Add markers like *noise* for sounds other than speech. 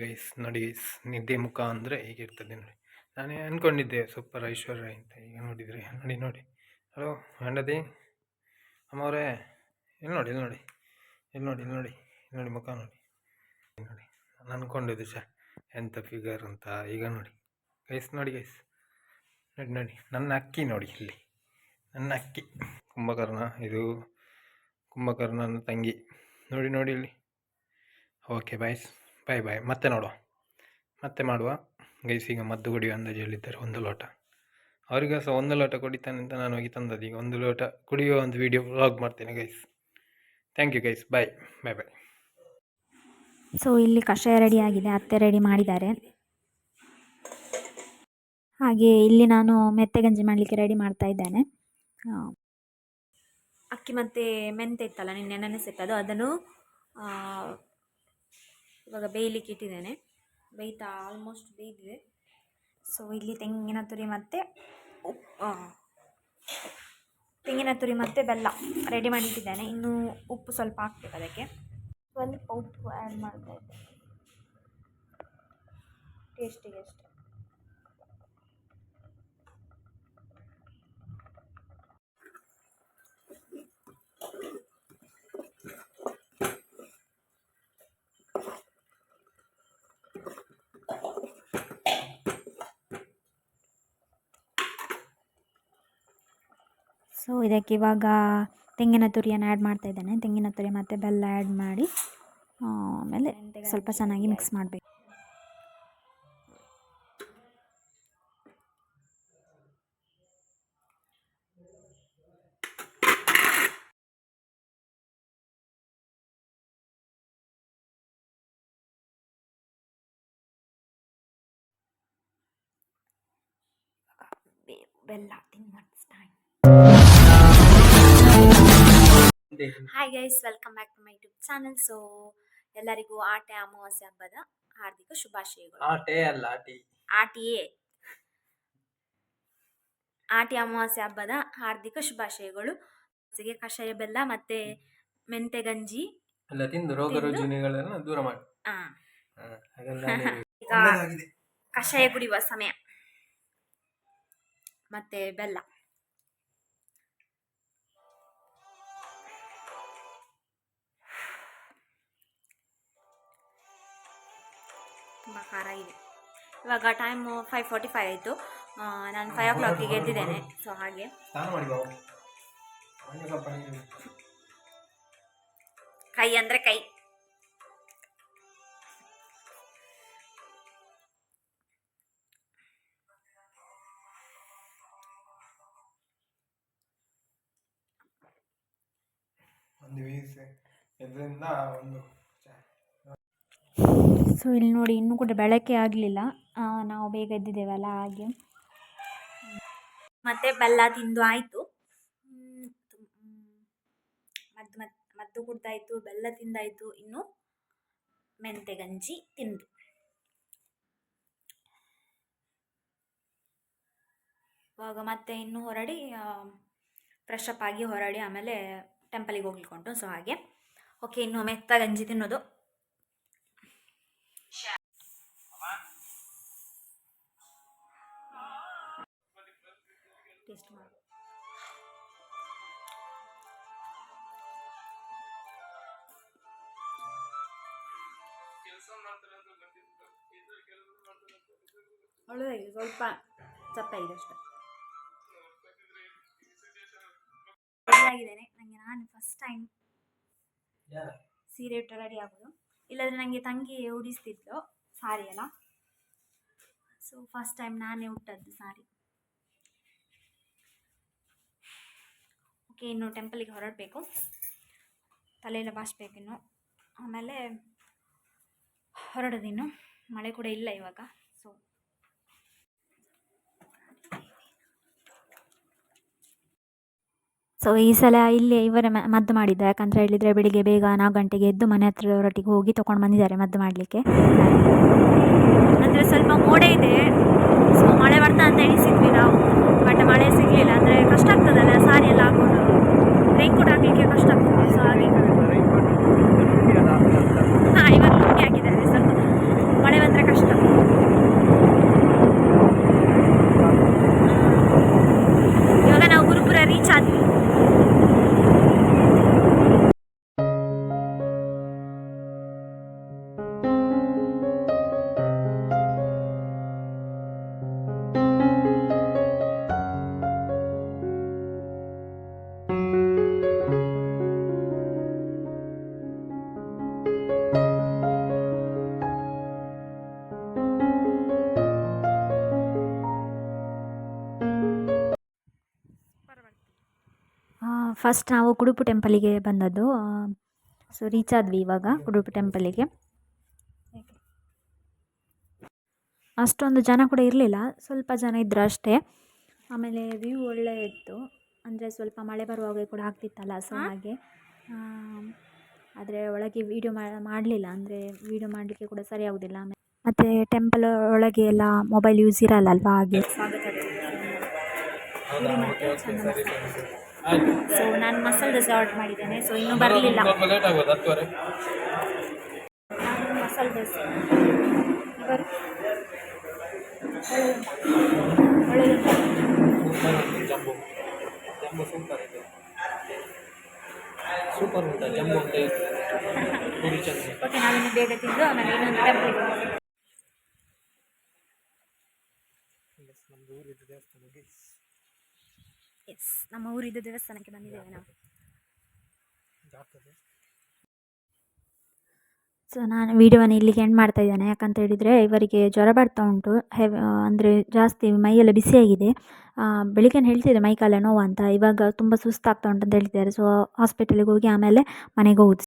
Guys ನೋಡಿ guys ನಿದ್ದೆ ಮುಖ ಅಂದರೆ ಹೀಗಿರ್ತದೆ ನೋಡಿ. ನಾನೇ ಅಂದ್ಕೊಂಡಿದ್ದೆ ಸೂಪರ್ ಐಶ್ವರ್ಯ ಅಂತ ಈಗ ನೋಡಿದರೆ. ನೋಡಿ ನೋಡಿ. ಹಲೋ ಹೆಂಡತಿ ಅಮ್ಮವ್ರೆ ಇಲ್ಲಿ ನೋಡಿ ಇಲ್ಲಿ ನೋಡಿ? ಇಲ್ಲಿ ನೋಡಿ ಇಲ್ಲಿ ನೋಡಿ? ಇಲ್ಲಿ ನೋಡಿ ಮುಖ ನೋಡಿ? ನೋಡಿ? ನಾನು ಅಂದ್ಕೊಂಡಿದ್ದೆ ಚ ಎಂಥ ಫಿಗರ್ ಅಂತ ಈಗ ನೋಡಿ. ಗೈಸ್ ನೋಡಿ ಗೈಸ್. ನೋಡಿ ನೋಡಿ. ನನ್ನ ಅಕ್ಕಿ ನೋಡಿ ಇಲ್ಲಿ. ನನ್ನ ಅಕ್ಕಿ. ಕುಂಭಕರ್ಣ, ಇದು ಕುಂಭಕರ್ಣನ ತಂಗಿ. ನೋಡಿ ನೋಡಿ ಇಲ್ಲಿ. ಓಕೆ ಬಾಯ್ ಬಾಯ್ ಬಾಯ್ ಮತ್ತೆ ನೋಡುವ. ಮತ್ತೆ ಮಾಡುವ. ಗೈಸ್, ಈಗ ಮದ್ದು ಕುಡಿಯುವ ಅಂದಾಜಲ್ಲಿದ್ದಾರೆ ಒಂದು ಲೋಟ. ಅವರಿಗೆ ಸಹ ಒಂದು ಲೋಟ ಕುಡಿತಾನೆ ಅಂತ ನಾನು ಹೋಗಿ ತಂದದ್ದು. ಈಗ ಒಂದು ಲೋಟ ಕುಡಿಯುವ ಒಂದು ವಿಡಿಯೋ ವ್ಲಾಗ್ ಮಾಡ್ತೇನೆ guys. Thank you guys bye bye bye so ಇಲ್ಲಿ ಕಷಾಯ ರೆಡಿ ಆಗಿದೆ. ಅತ್ತೆ ರೆಡಿ ಮಾಡಿದ್ದಾರೆ. ಹಾಗೆ ಇಲ್ಲಿ ನಾನು ಮೆತ್ತೆ ಗಂಜಿ ಮಾಡಲಿಕ್ಕೆ ರೆಡಿ ಮಾಡ್ತಾ ಇದ್ದೇನೆ. ಅಕ್ಕಿ ಮತ್ತು ಮೆಂತೆ ಇತ್ತಲ್ಲ, ನಿನ್ನೆ ಅದು ಅದನ್ನು ಇವಾಗ ಬೇಯಲಿಕ್ಕೆ ಇಟ್ಟಿದ್ದೇನೆ. ಬೇಯ್ತಾ ಆಲ್ಮೋಸ್ಟ್ ಬೇಯ್ದಿದೆ. ಸೊ ಇಲ್ಲಿ ತೆಂಗಿನ ತುರಿ ಮತ್ತು ಉಪ್ಪು ತೆಂಗಿನ ತುರಿ ಮತ್ತು ಬೆಲ್ಲ ರೆಡಿ ಮಾಡಿಟ್ಟಿದ್ದೇನೆ ಇನ್ನು ಉಪ್ಪು ಸ್ವಲ್ಪ ಹಾಕ್ಬೇಕು ಅದಕ್ಕೆ. ಸ್ವಲ್ಪ ಉಪ್ಪು ಆ್ಯಡ್ ಮಾಡ್ತಾ ಇದ್ದೆ. ಟೇಸ್ಟಿಗೆ ಅಷ್ಟೆ. ಸೊ ಇದಕ್ಕೆ ಇವಾಗ ತೆಂಗಿನ ತುರಿಯನ್ನು ಆ್ಯಡ್ ಮಾಡ್ತಾ ಇದ್ದೇನೆ. ತೆಂಗಿನ ತುರಿ ಮತ್ತು ಬೆಲ್ಲ ಆ್ಯಡ್ ಮಾಡಿ, ಆಮೇಲೆ ಸ್ವಲ್ಪ ಚೆನ್ನಾಗಿ ಮಿಕ್ಸ್ ಮಾಡಬೇಕು. ಬೆಲ್ಲ ತಿನ್ನುವ time hi guys welcome back to my YouTube channel so ಎಲ್ಲರಿಗೂ ಆಟೆ ಅಮಾವಾಸ್ಯ ಹಬ್ಬದ ಹಾರ್ದಿಕ ಶುಭಾಶಯಗಳು. ಆಟೆ ಅಲ್ಲ ಆಟಿ. ಆಟಿಯೇ. ಆಟಿ ಅಮಾವಾಸ್ಯ ಹಬ್ಬದ ಹಾರ್ದಿಕ ಶುಭಾಶಯಗಳು. ಹಸಿಗೆ ಕಷಾಯ ಬೆಲ್ಲ ಮತ್ತೆ ಮೆಂತೆ ಗಂಜಿ ಎಲ್ಲ ತಿಂದು ರೋಗ ರುಜಿನಗಳನ್ನು ದೂರ ಮಾಡಿ. ಹಾ, *laughs* ಈಗ ಕಷಾಯ ಕುಡಿಯುವ ಸಮಯ. ಮತ್ತೆ ಬೆಲ್ಲ. ತುಂಬ ಖಾರ ಇದೆ. ಇವಾಗ ಟೈಮು ಫೈವ್ ಫೋರ್ಟಿ ಫೈವ್ ಆಯಿತು ನಾನು ಫೈವ್ ಓ ಕ್ಲಾಕಿಗೆ ಎದ್ದಿದ್ದೇನೆ. ಸೊ ಹಾಗೆ. ಕೈ ಅಂದರೆ ಕೈ. ಒಂದು ವೀಸೆ ಇದರಿಂದ ಒಂದು ಸೊ ಇಲ್ಲಿ ನೋಡಿ, ಇನ್ನೂ ಕೂಡ ಬೆಳಕೆ ಆಗಲಿಲ್ಲ. ನಾವು ಬೇಗ ಎದ್ದಿದ್ದೇವಲ್ಲ, ಹಾಗೆ. ಮತ್ತೆ ಬೆಲ್ಲ ತಿಂದು ಆಯಿತು. ಮದ್ದು ಮದ್ದು ಮದ್ದು ಕುಡ್ದಾಯಿತು, ಬೆಲ್ಲ ತಿಂದಾಯಿತು, ಇನ್ನು ಮೆಂತೆ ಗಂಜಿ ತಿಂದು. ಇವಾಗ ಮತ್ತೆ ಇನ್ನು ಹೊರಡಿ ಫ್ರೆಶ್ ಅಪ್ ಆಗಿ ಹೊರಡಿ, ಆಮೇಲೆ ಟೆಂಪಲಿಗೆ ಹೋಗ್ಲಿಕ್ಕೆ ಸೊ ಹಾಗೆ. ಓಕೆ ಇನ್ನು ಮೆತ್ತ ಗಂಜಿ ತಿನ್ನೋದು. ಟೇಸ್ಟ್ ಮಾಡಿ. ಒಳ್ಳೆದಾಗಿದೆ ಸ್ವಲ್ಪ ಚಪ್ಪ ಇದೆ ಅಷ್ಟೆ. ಆಗಿದ್ದೇನೆ ನನಗೆ ನಾನು ಫಸ್ಟ್ ಟೈಮ್ ಸೀರೆ ಉಟ್ಟು ರೆಡಿ ಆಗೋದು. ಇಲ್ಲಾಂದರೆ ನನಗೆ ತಂಗಿ ಉಡಿಸ್ತಿದ್ಲು ಸಾರಿ ಎಲ್ಲ. ಸೊ ಫಸ್ಟ್ ಟೈಮ್ ನಾನೇ ಉಟ್ಟದ್ದು ಸಾರಿ ಓಕೆ ಇನ್ನು ಟೆಂಪಲಿಗೆ ಹೊರಡಬೇಕು. ತಲೆಯೆಲ್ಲ ಇನ್ನು. ಆಮೇಲೆ ಹೊರಡೋದಿನ್ನು ಮಳೆ ಕೂಡ ಇಲ್ಲ ಇವಾಗ ಸೊ ಸೊ ಈ ಸಲ ಇಲ್ಲಿ ಇವರೇ ಮದ್ದು ಮಾಡಿದ್ದ. ಯಾಕಂತ ಹೇಳಿದರೆ ಬೆಳಿಗ್ಗೆ ಬೇಗ ನಾಲ್ಕು ಗಂಟೆಗೆ ಎದ್ದು ಮನೆ ಹತ್ರದವರೊಟ್ಟಿಗೆ ಹೋಗಿ ತೊಗೊಂಡು ಬಂದಿದ್ದಾರೆ ಮದ್ದು ಮಾಡಲಿಕ್ಕೆ. ಅಂದರೆ ಸ್ವಲ್ಪ ಮೋಡ ಇದೆ. ಸೊ ಮಳೆ ಬರ್ತಾ ಅಂತ ಎಣಿಸಿದ್ವಿ ನಾವು. ಬಟ್ ಫಸ್ಟ್ ನಾವು ಕುಡುಪು ಟೆಂಪಲಿಗೆ ಬಂದದ್ದು. ಸೊ ರೀಚ್ ಆದ್ವಿ ಇವಾಗ ಕುಡುಪು ಟೆಂಪಲಿಗೆ ಅಷ್ಟೊಂದು ಜನ ಕೂಡ ಇರಲಿಲ್ಲ. ಸ್ವಲ್ಪ ಜನ ಇದ್ದರು ಅಷ್ಟೇ. ಆಮೇಲೆ ವ್ಯೂ ಒಳ್ಳೆ ಇತ್ತು. ಅಂದರೆ ಸ್ವಲ್ಪ ಮಳೆ ಬರುವಾಗ ಕೂಡ ಆಗ್ತಿತ್ತಲ್ಲ ಸೊ ಹಾಗೆ ಆದರೆ ಒಳಗೆ ವೀಡಿಯೋ ಮಾಡಲಿಲ್ಲ. ಅಂದರೆ ವೀಡಿಯೋ ಮಾಡಲಿಕ್ಕೆ ಕೂಡ ಸರಿ ಆಗೋದಿಲ್ಲ. ಆಮೇಲೆ ಮತ್ತು ಟೆಂಪಲ್ ಒಳಗೆ ಎಲ್ಲ ಮೊಬೈಲ್ ಯೂಸ್ ಇರಲ್ಲ ಅಲ್ವಾ ಹಾಗೆ? ಆಯ್ತು ಸೊ ನಾನು ಮಸಾಲೆ ದೋಸೆ ಆರ್ಡರ್ ಮಾಡಿದ್ದೇನೆ. ಸೊ ಇನ್ನೂ ಬರಲಿಲ್ಲ. ಮಸಾಲೆ ದೋಸೆ ಸೂಪರ್ ಉಂಟು ಜಂಬು ಉಂಟು ಓಕೆ ನಾವಿನ್ನು ಬೇಗ ತಿಂದು ಆಮೇಲೆ ಇನ್ನೊಂದು ಟೆಂಪಲ್ಗೆ ನಮ್ದು ಊರಿದ್ದು ದೇವಸ್ಥಾನಕ್ಕೆ. ಎಸ್ ನಮ್ಮ ಊರಿದ್ದು ದೇವಸ್ಥಾನಕ್ಕೆ ಬಂದಿದ್ದೇವೆ ನಾವು. ಸೊ ನಾನು ವೀಡಿಯೋವನ್ನು ಇಲ್ಲಿಗೆ ಎಂಡ್ ಮಾಡ್ತಾ ಇದ್ದೇನೆ. ಯಾಕಂತ ಹೇಳಿದರೆ, ಇವರಿಗೆ ಜ್ವರ ಬರ್ತಾ ಉಂಟು. ಹೆವ್ ಅಂದರೆ ಜಾಸ್ತಿ ಮೈಯೆಲ್ಲ ಬಿಸಿಯಾಗಿದೆ ಬೆಳಿಗ್ಗೆ ಹೇಳ್ತಿದ್ದೆ ಮೈ ಕಾಲ ನೋವು ಅಂತ. ಇವಾಗ ತುಂಬ ಸುಸ್ತಾಗ್ತಾ ಉಂಟು ಅಂತ ಹೇಳ್ತಿದ್ದಾರೆ ಸೊ ಹಾಸ್ಪಿಟಲಿಗೆ ಹೋಗಿ ಆಮೇಲೆ ಮನೆಗೆ ಹೋಗುದು.